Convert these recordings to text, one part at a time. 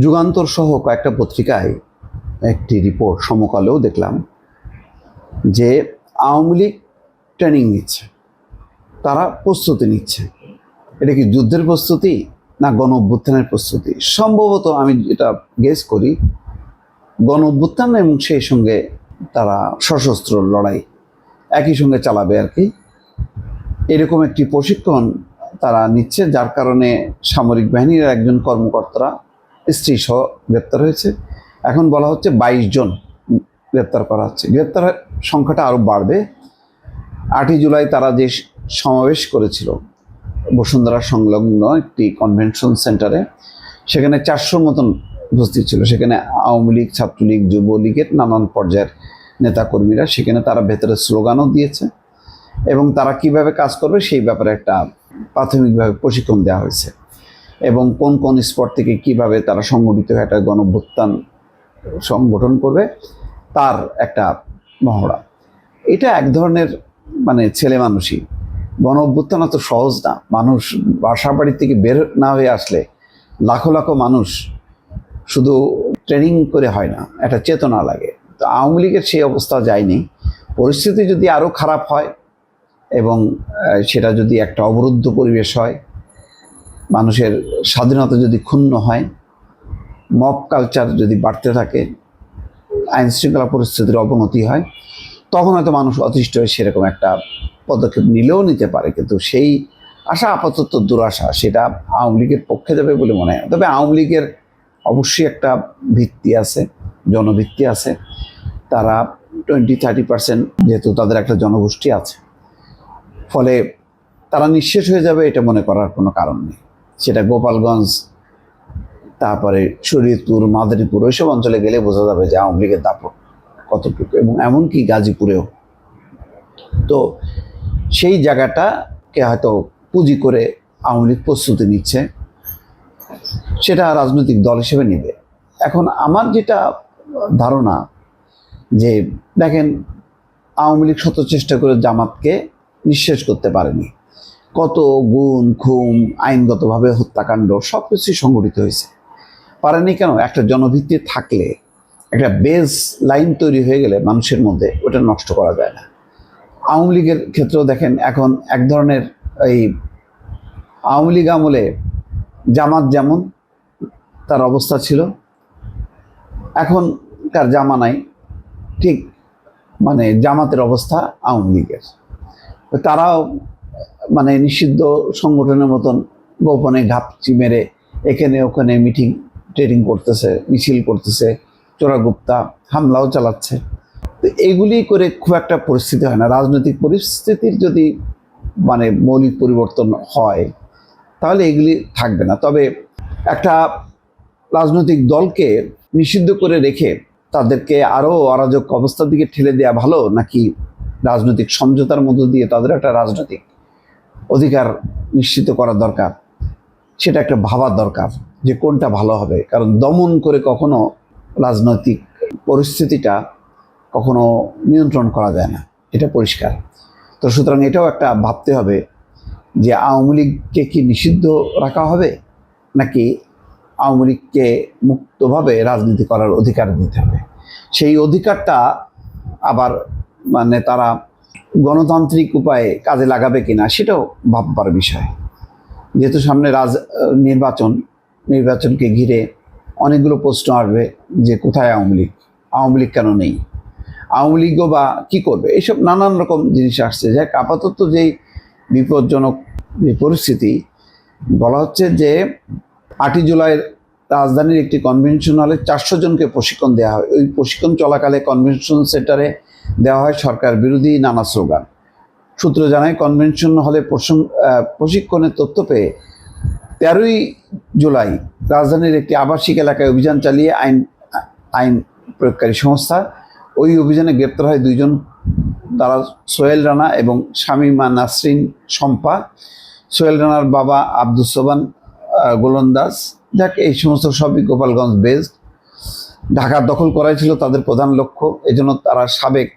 যুগান্তর সহ কয়েকটা পত্রিকায় একটি রিপোর্ট সমকালেও দেখলাম যে আওয়ামী লীগ ট্রেনিং নিচ্ছে। তারা প্রস্তুতি নিচ্ছে। এটা কি যুদ্ধের প্রস্তুতি না গণ অভ্যুত্থানের প্রস্তুতি? সম্ভবত আমি যেটা গেস করি গণ অভ্যুত্থান এবং সেই সঙ্গে তারা সশস্ত্র লড়াই একই সঙ্গে চালাবে আর কি। এরকম একটি প্রশিক্ষণ তারা নিচ্ছে, যার কারণে সামরিক বাহিনীর একজন কর্মকর্তারা স্ত্রী সহ গ্রেপ্তার হয়েছে। এখন বলা হচ্ছে বাইশ জন গ্রেপ্তার করা হচ্ছে। গ্রেপ্তার সংখ্যাটা আরও বাড়বে। আটই জুলাই তারা যে সমাবেশ করেছিল, বসুন্ধরা সংলগ্ন একটি কনভেনশন সেন্টারে, সেখানে চারশোর মতন উপস্থিত ছিল। সেখানে আওয়ামী লীগ, ছাত্রলীগ, যুবলীগের নানান পর্যায়ের নেতাকর্মীরা, সেখানে তারা ভেতরে স্লোগানও দিয়েছে এবং তারা কীভাবে কাজ করবে সেই ব্যাপারে একটা প্রাথমিকভাবে প্রশিক্ষণ দেওয়া হয়েছে। এবং কোন কোন স্পট থেকে কীভাবে তারা সংগঠিত একটা গণভ্যুত্থান সংগঠন করবে, তার একটা মহড়া। এটা এক ধরনের মানে ছেলে মানুষই। গণ অভ্যুত্থান অত সহজ না। মানুষ বাসা বাড়ি থেকে বের না হয়ে আসলে লাখো লাখো মানুষ শুধু ট্রেনিং করে হয় না, একটা চেতনা লাগে। তো আওয়ামী লীগের সেই অবস্থা যায়নি। পরিস্থিতি যদি আরও খারাপ হয় এবং সেটা যদি একটা অবরুদ্ধ পরিবেশ হয় মানুষের স্বাধীনতা যদি ক্ষুণ্ণ হয় মব কালচার যদি বাড়তে থাকে আইন শৃঙ্খলা পরিস্থিতির অবনতি হয়, তখন হয়তো মানুষ অতিষ্ঠ হয়ে সেরকম একটা পদক্ষেপ নিলেও নিতে পারে। কিন্তু সেই আশা, আপাতত দুরাশা সেটা আওয়ামী লীগের পক্ষে যাবে বলে মনে হয়। তবে আওয়ামী লীগের অবশ্যই একটা ভিত্তি আছে, জনভিত্তি আছে। তারা টোয়েন্টি থার্টি পার্সেন্ট যেহেতু তাদের একটা জনগোষ্ঠী আছে। ফলে তারা নিঃশেষ হয়ে যাবে এটা মনে করার কোনো কারণ নেই। সেটা গোপালগঞ্জ, তারপরে শরীয়তপুর, মাদারীপুর, ওইসব অঞ্চলে গেলে বোঝা যাবে যে আওয়ামী লীগের দাপট কতটুকু এবং এমনকি গাজীপুরেও। তো সেই জায়গাটাকে হয়তো পুঁজি করে আওয়ামী লীগ প্রস্তুতি নিচ্ছে, সেটা রাজনৈতিক দল হিসেবে নেবে। এখন আমার যেটা ধারণা যে দেখেন, আওয়ামী লীগ শত চেষ্টা করে জামাতকে নিঃশেষ করতে পারেনি। কত গুণ, খুম, আইনগতভাবে হত্যাকাণ্ড সব কিছুই সংগঠিত হয়েছে। পারেনি কেন? একটা জনভিত্তি থাকলে, একটা বেস লাইন তৈরি হয়ে গেলে মানুষের মধ্যে ওটা নষ্ট করা যায় না। আওয়ামী লীগের ক্ষেত্রেও দেখেন, এখন এক ধরনের এই আওয়ামী লীগ আমলে জামাত যেমন তার অবস্থা ছিল এখন এখনকার জামানায় ঠিক মানে জামাতের অবস্থা আওয়ামী লীগের। তারাও মানে নিষিদ্ধ সংগঠনের মতন গোপনে ঘাপচি মেরে এখানে ওখানে মিটিং, ট্রেডিং করতেছে, মিছিল করতেছে, চোরাগুপ্তা, হামলাও চালাচ্ছে। তো এইগুলি করে খুব একটা পরিস্থিতি হয় না। রাজনৈতিক পরিস্থিতির যদি মানে মৌলিক পরিবর্তন হয়, তাহলে এগুলি থাকবে না। তবে একটা রাজনৈতিক দলকে নিষিদ্ধ করে রেখে তাদেরকে আরও অরাজক অবস্থার দিকে ঠেলে দেওয়া ভালো, নাকি রাজনৈতিক সমঝোতার মধ্য দিয়ে তাদের একটা রাজনৈতিক অধিকার নিশ্চিত করা দরকার। সেটা একটা ভাবার দরকার যে কোনটা ভালো হবে। কারণ দমন করে কখনো রাজনৈতিক পরিস্থিতিটা কখনো নিয়ন্ত্রণ করা যায় না। এটা পরিষ্কার। তো সুতরাং এটাও একটা ভাবতে হবে যে আওয়ামী লীগকে কি নিষিদ্ধ রাখা হবে? নাকি আওয়ামী লীগকে মুক্তভাবে রাজনীতি করার অধিকার দিতে হবে? সেই অধিকারটা আবার মানে তারা গণতান্ত্রিক উপায়ে কাজে লাগাবে কিনা সেটাও ভাববার বিষয়। যেহেতু সামনে রাজ, নির্বাচন, নির্বাচনকে ঘিরে অনেকগুলো প্রশ্ন আসবে যে কোথায় আওয়ামী লীগ? আওয়ামী লীগ কেন নেই? আওয়ামী লীগও বা কী করবে? এইসব নানান রকম জিনিস আসছে। যাক আপাতত যেই বিপজ্জনক যে পরিস্থিতি, বলা হচ্ছে যে আটই জুলাইয়ের রাজধানীর একটি কনভেনশন হলে চারশো জনকে প্রশিক্ষণ দেওয়া হয়। ওই প্রশিক্ষণ চলাকালে কনভেনশন সেন্টারে দেওয়া হয় সরকার বিরোধী নানা স্লোগান। সূত্র জানায় কনভেনশন হলে প্রশিক্ষণের তথ্য পেয়ে তেরোই জুলাই রাজধানীর একটি আবাসিক এলাকায় অভিযান চালিয়ে আইন আইন প্রয়োগকারী সংস্থা ওই অভিযানে গ্রেপ্তার হয় দুইজন তারা সোহেল রানা এবং শামীমা নাসরিন শম্পা। সোহেল রানার বাবা আব্দুস সোবান আহ, গোলন্দাজ। যাক এই সমস্ত সবই গোপালগঞ্জ বেসড ঢাকা দখল করাই ছিল তাদের প্রধান লক্ষ্য। এজন্য তারা সাবেক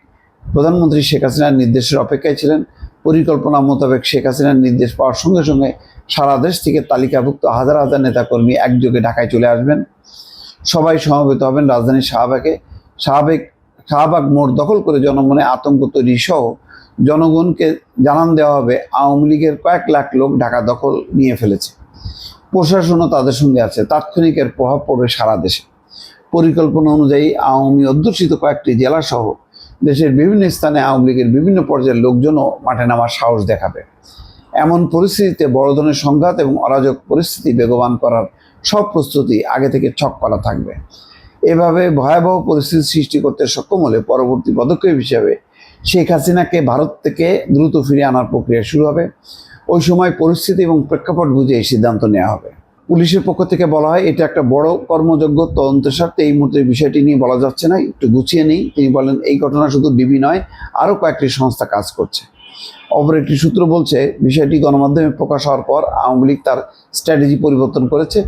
প্রধানমন্ত্রী শেখ হাসিনার নির্দেশের অপেক্ষায় ছিলেন। পরিকল্পনা মোতাবেক শেখ হাসিনার নির্দেশ পাওয়ার সঙ্গে সঙ্গে সারা দেশ থেকে তালিকাভুক্ত হাজার হাজার নেতাকর্মী একযোগে ঢাকায় চলে আসবেন। সবাই সমবেত হবেন রাজধানীর শাহবাগে। শাহবাগ শাহবাগ মোড় দখল করে জনমনে আতঙ্ক তৈরি সহ জনগণকে জানান দেওয়া হবে, আওয়ামী লীগের কয়েক লাখ লোক ঢাকা দখল নিয়ে ফেলেছে। প্রশাসনও তাদের সঙ্গে আছে। তাৎক্ষণিকের প্রভাব পড়বে সারা দেশে। পরিকল্পনা অনুযায়ী আওয়ামী অধ্যুষিত কয়েকটি জেলা সহ দেশের বিভিন্ন স্থানে আওয়ামী লীগের বিভিন্ন পর্যায়ের লোকজনও মাঠে নামার সাহস দেখাবে। এমন পরিস্থিতিতে বড় ধরনের সংঘাত এবং অরাজক পরিস্থিতি বেগবান করার সব প্রস্তুতি আগে থেকে ছক করা থাকবে। এভাবে ভয়াবহ পরিস্থিতি সৃষ্টি করতে সক্ষম হলে পরবর্তী পদক্ষেপ হিসেবে শেখ হাসিনাকে ভারত থেকে দ্রুত ফিরিয়ে আনার প্রক্রিয়া শুরু হবে। ওই সময় পরিস্থিতি এবং প্রেক্ষাপট বুঝে সিদ্ধান্ত নেওয়া হবে। পুলিশের পক্ষ থেকে বলা হয়, এটা একটা বড় কর্মযোগ্য তদন্তের স্বার্থে এই মুহূর্তে বিষয়টি নিয়ে বলা যাচ্ছে না। একটু গুছিয়ে নেই। তিনি বলেন, এই ঘটনা শুধু ডিবি নয়, আরও কয়েকটি সংস্থা কাজ করছে। অপর একটি সূত্র বলছে, বিষয়টি গণমাধ্যমে প্রকাশ হওয়ার পর আওয়ামী লীগ তার স্ট্র্যাটেজি পরিবর্তন করেছে।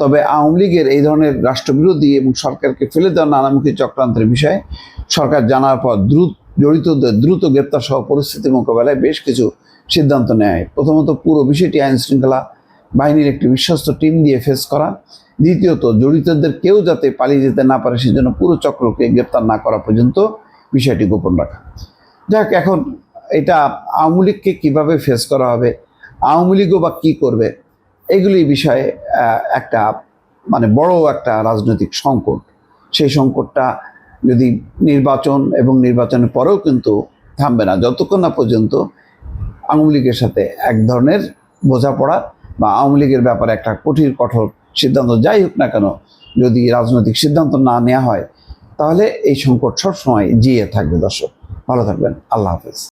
তবে আওয়ামী লীগের এই ধরনের রাষ্ট্রবিরোধী এবং সরকারকে ফেলে দেওয়া নানামুখী চক্রান্তের বিষয়ে সরকার জানার পর দ্রুত জড়িতদের দ্রুত গ্রেপ্তার সহ পরিস্থিতি মোকাবেলায় বেশ কিছু সিদ্ধান্ত নেয়। প্রথমত পুরো বিষয়টি আইন শৃঙ্খলা বাহিনীর একটি বিশ্বস্ত টিম দিয়ে ফেস করা। দ্বিতীয়ত, জড়িতদের কেউ যাতে পালিয়ে যেতে না পারে, সেজন্য পুরো চক্রকে গ্রেপ্তার না করা পর্যন্ত বিষয়টি গোপন রাখা। যাক, এখন এটা আওয়ামী লীগকে কীভাবে ফেস করা হবে, আওয়ামী লীগও বা কী করবে, এগুলি বিষয়ে একটা মানে বড় একটা রাজনৈতিক সংকট। সেই সংকটটা যদি নির্বাচন এবং নির্বাচনের পরেও কিন্তু থামবে না, যতক্ষণ না পর্যন্ত আওয়ামী লীগের সাথে এক ধরনের বোঝাপড়া বা আওয়ামী লীগের ব্যাপারে একটা কঠিন, কঠোর সিদ্ধান্ত, যাই হোক না কেন, যদি রাজনৈতিক সিদ্ধান্ত না নেওয়া হয়, তাহলে এই সংকট সবসময় জিয়ে থাকবে, দর্শক। ভালো থাকবেন। আল্লাহ হাফেজ।